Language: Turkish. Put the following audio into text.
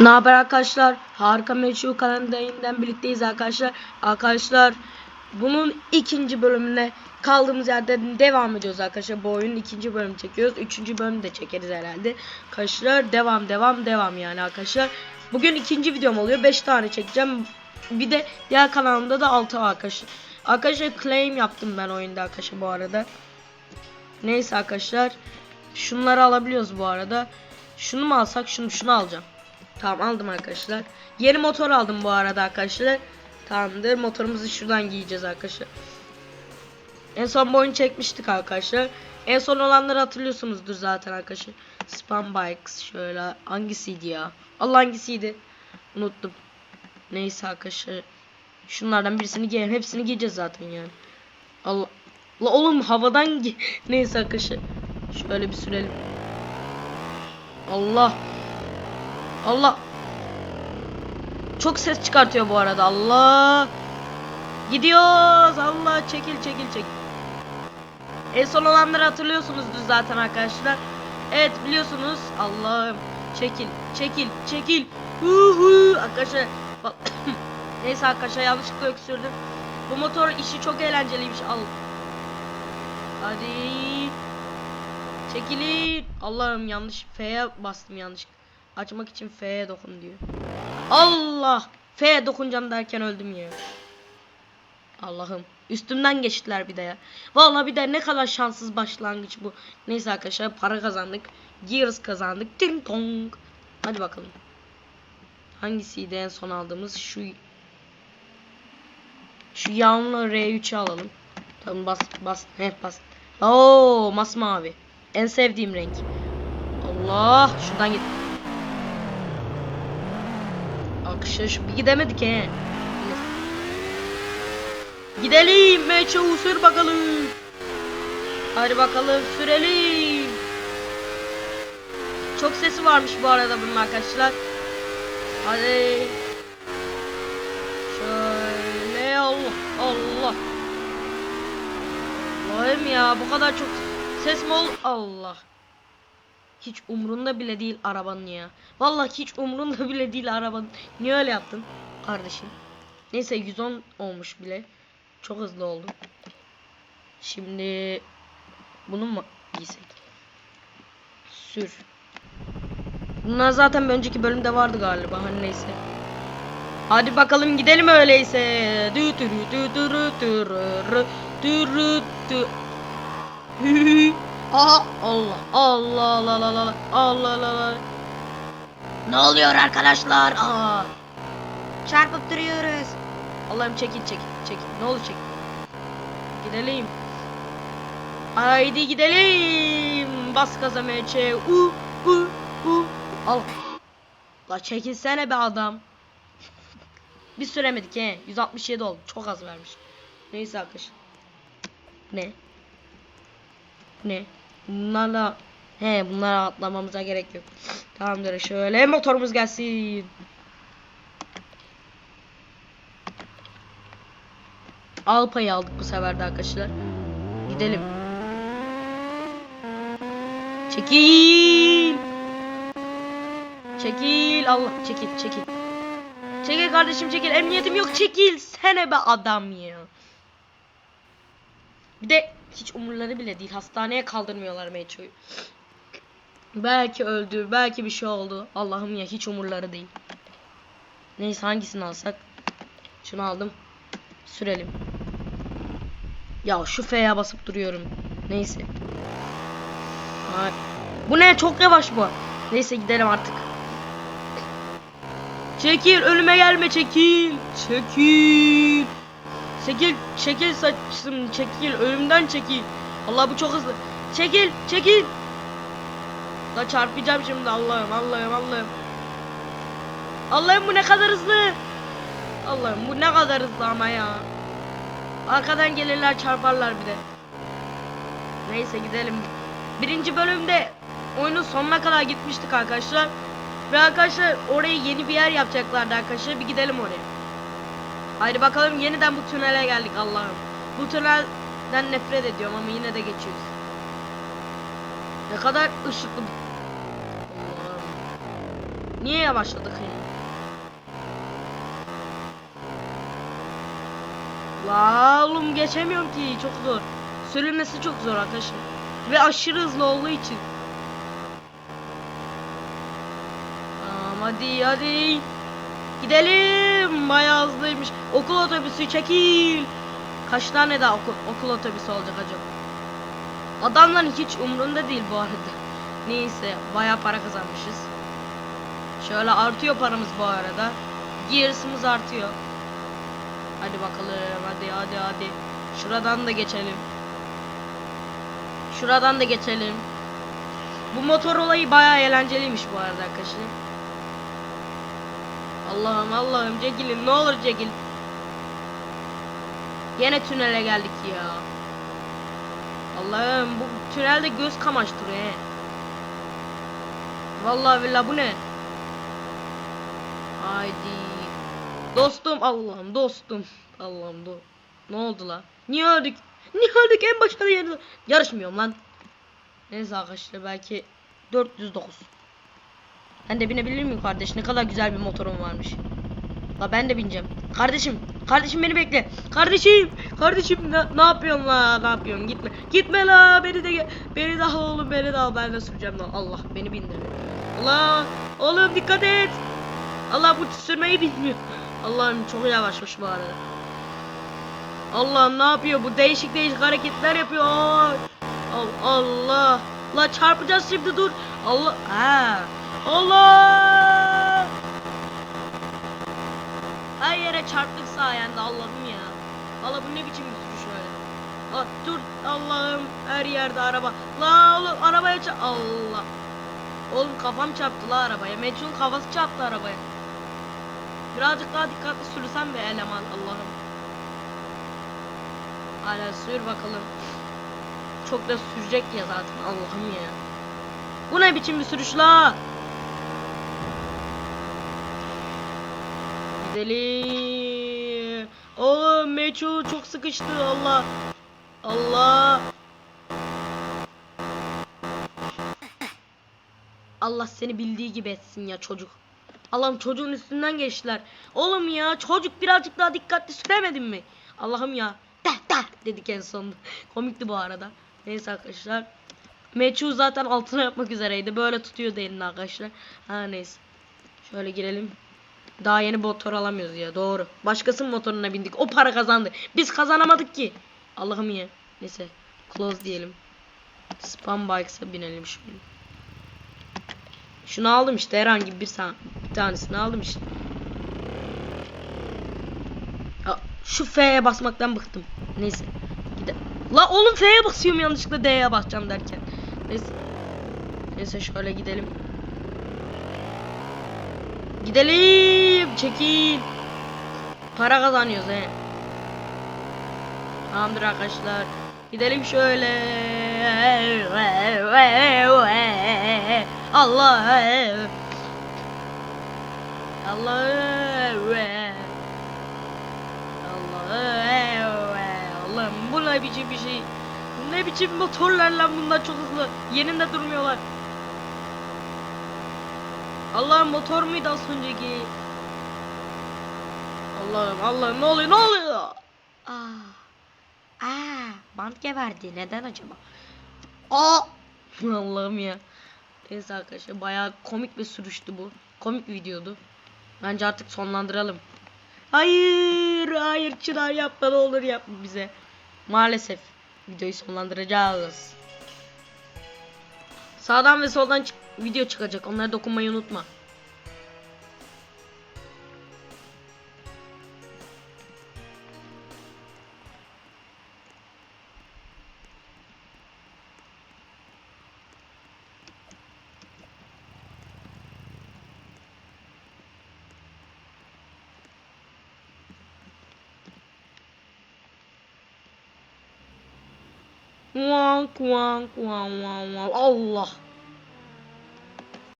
Ne haber arkadaşlar? Harika Meşhur kanalında yeniden birlikteyiz arkadaşlar. Arkadaşlar bunun ikinci bölümüne kaldığımız yerden devam ediyoruz arkadaşlar. Bu oyunun ikinci bölümü çekiyoruz. Üçüncü bölümü de çekeriz herhalde. Arkadaşlar devam devam devam yani arkadaşlar. Bugün ikinci videom oluyor. 5 tane çekeceğim. Bir de diğer kanalımda da 6 arkadaşlar. Arkadaşlar claim yaptım ben oyunda arkadaşlar bu arada. Neyse arkadaşlar. Şunları alabiliyoruz bu arada. Şunu mu alsak şunu şunu alacağım. Tamam aldım arkadaşlar. Yeni motor aldım bu arada arkadaşlar. Tamamdır. Motorumuzu şuradan giyeceğiz arkadaşlar. En son bu oyunu çekmiştik arkadaşlar. En son olanları hatırlıyorsunuzdur zaten arkadaşlar. Spam Bikes şöyle hangisiydi ya? Allah hangisiydi? Unuttum. Neyse arkadaşlar. Şunlardan birisini giyelim. Hepsini giyeceğiz zaten yani. Allah. La oğlum havadan gi Neyse arkadaşlar. Şöyle bir sürelim. Allah. Allah. Çok ses çıkartıyor bu arada. Allah. Gidiyoruz. Allah çekil çekil çekil. En son olanları hatırlıyorsunuzdur zaten arkadaşlar. Evet biliyorsunuz. Allah'ım. Çekil çekil çekil. Huhu. Arkadaşlar. bak- Neyse arkadaşlar yanlışlıkla öksürdüm. Bu motor işi çok eğlenceliymiş. Al. Hadi. Çekilin. Allah'ım yanlış F'ye bastım yanlış. Açmak için F'ye dokun diyor. Allah. F'ye dokunacağım derken öldüm ya. Allah'ım. Üstümden geçtiler bir de ya. Vallahi bir de ne kadar şanssız başlangıç bu. Neyse arkadaşlar para kazandık. Gears kazandık. Ting tong. Hadi bakalım. Hangisiydi en son aldığımız? Şu şu yağmurlu R3'ü alalım. Tamam bas bas. Heh bas. Oo masmavi. En sevdiğim renk. Allah şuradan git. Akışa şu bir gidemedik he. Gidelim Meço sür bakalım. Hadi bakalım sürelim. Çok sesi varmış bu arada bunun arkadaşlar. Hadi. Şöyle Allah Allah. Allah'ım ya bu kadar çok ses mi ol Allah. Hiç umrunda bile değil arabanın ya. Vallahi hiç umrunda bile değil arabanın. Niye öyle yaptın kardeşim? Neyse 110 olmuş bile. Çok hızlı oldu. Şimdi bunu mu giysek? Sür. Bunlar zaten bir önceki bölümde vardı galiba. Hani neyse. Hadi bakalım gidelim öyleyse. Dü dü dü dü dü dü dü dü dü dü. Aha Allah Allah Allah Allah Allah Allah Allah Ne oluyor arkadaşlar? Aa. Çarpıp duruyoruz. Allah'ım çekil çekil çekil. Ne olur çekil. Gidelim. Haydi gidelim. Bas gaza MÇ. U u u. Al. La çekilsene be adam. Bir süremedik he. 167 oldu. Çok az vermiş. Neyse arkadaşlar. Ne? Ne? Bunlarla he bunlara atlamamıza gerek yok. Tamamdır şöyle motorumuz gelsin. Alpa'yı aldık bu sefer de arkadaşlar. Gidelim. Çekil. Çekil Allah çekil çekil. Çekil kardeşim çekil. Emniyetim yok çekil. Sene be adam ya. Bir de hiç umurları bile değil. Hastaneye kaldırmıyorlar Meço'yu. Belki öldü, belki bir şey oldu. Allah'ım ya hiç umurları değil. Neyse hangisini alsak? Şunu aldım. Sürelim. Ya şu F'ye basıp duruyorum. Neyse. Ay. Bu ne? Çok yavaş bu. Neyse gidelim artık. Çekil önüme gelme çekil. Çekil. Çekil çekil saçım çekil önümden çekil. Allah bu çok hızlı. Çekil çekil. Da çarpacağım şimdi Allah'ım Allah'ım Allah'ım. Allah'ım bu ne kadar hızlı. Allah'ım bu ne kadar hızlı ama ya. Arkadan gelirler çarparlar bir de. Neyse gidelim. Birinci bölümde oyunun sonuna kadar gitmiştik arkadaşlar. Ve arkadaşlar oraya yeni bir yer yapacaklardı arkadaşlar. Bir gidelim oraya. Haydi bakalım yeniden bu tünele geldik Allah'ım. Bu tünelden nefret ediyorum ama yine de geçiyoruz. Ne kadar ışıklı. Niye yavaşladık yani? La oğlum geçemiyorum ki çok zor. Sürülmesi çok zor arkadaşlar. Ve aşırı hızlı olduğu için. Tamam hadi hadi. Gidelim. Bayağı hızlıymış. Okul otobüsü çekil. Kaç tane daha okul, okul otobüsü olacak acaba? Adamların hiç umrunda değil bu arada. Neyse bayağı para kazanmışız. Şöyle artıyor paramız bu arada. Gears'ımız artıyor. Hadi bakalım hadi hadi hadi. Şuradan da geçelim. Şuradan da geçelim. Bu motor olayı bayağı eğlenceliymiş bu arada arkadaşlar. Allah'ım Allah'ım çekilin ne olur çekil. Yine tünele geldik ya. Allah'ım bu tünelde göz kamaştırıyor he. Vallahi billahi bu ne? Haydi. Dostum Allah'ım dostum. Allah'ım do. Ne oldu la? Niye öldük? Niye öldük en yerde? Yarışmıyorum lan. Neyse arkadaşlar belki 409. Ben de binebilir miyim kardeş? Ne kadar güzel bir motorum varmış. La ben de bineceğim. Kardeşim, kardeşim beni bekle. Kardeşim, kardeşim ne, ne yapıyorsun la? Ne yapıyorsun? Gitme. Gitme la. Beni de beni al oğlum, beni al. Ben de süreceğim lan. Allah beni bindir. Allah, oğlum dikkat et. Allah bu sürmeyi bilmiyor. Allah'ım çok yavaşmış bu arada. Allah'ım ne yapıyor? Bu değişik değişik hareketler yapıyor. Allah. La çarpacağız şimdi dur. Allah. Ha. Allah. Her yere çarptık sayende Allah'ım ya. Allah bu ne biçim bir sürüş öyle. Ah, dur Allah'ım her yerde araba. La oğlum arabaya çarp. Allah. Oğlum kafam çarptı la arabaya. Meçhul kafası çarptı arabaya. Birazcık daha dikkatli sürsem be eleman Allah'ım. Hala sür bakalım. Çok da sürecek ya zaten Allah'ım ya. Bu ne biçim bir sürüş la? Gidelim. Oğlum meçhul çok sıkıştı Allah. Allah. Allah seni bildiği gibi etsin ya çocuk. Allah'ım çocuğun üstünden geçtiler. Oğlum ya çocuk birazcık daha dikkatli süremedin mi? Allah'ım ya. Dah dah dedik en sonunda. Komikti bu arada. Neyse arkadaşlar. Meçhul zaten altına yapmak üzereydi. Böyle tutuyordu elini arkadaşlar. Ha neyse. Şöyle girelim. Daha yeni motor alamıyoruz ya doğru. Başkasının motoruna bindik. O para kazandı. Biz kazanamadık ki. Allah'ım ya. Neyse. Close diyelim. Spam bikes'a binelim şimdi. Şunu aldım işte herhangi bir, bir tanesini aldım işte. Ya, şu F'ye basmaktan bıktım. Neyse. Gide La oğlum F'ye basıyorum yanlışlıkla D'ye basacağım derken. Neyse. Neyse şöyle gidelim. Gidelim. Çekil. Para kazanıyoruz he. Tamamdır arkadaşlar. Gidelim şöyle. Allah. Allah. Allah'ım bu ne biçim bir şey. Ne biçim motorlar lan bunlar çok hızlı. Yerinde durmuyorlar. Allah'ım motor muydu az önceki? Allah'ım Allah'ım ne oluyor ne oluyor? Aa. Aa, bant geberdi. Neden acaba? Aa! Allah'ım ya. Neyse arkadaşlar bayağı komik bir sürüştü bu. Komik bir videodu. Bence artık sonlandıralım. Hayır, hayır Çınar yapma ne olur yapma bize. Maalesef videoyu sonlandıracağız. Sağdan ve soldan çık- video çıkacak. Onlara dokunmayı unutma. Wank wank wank wank wank. Allah.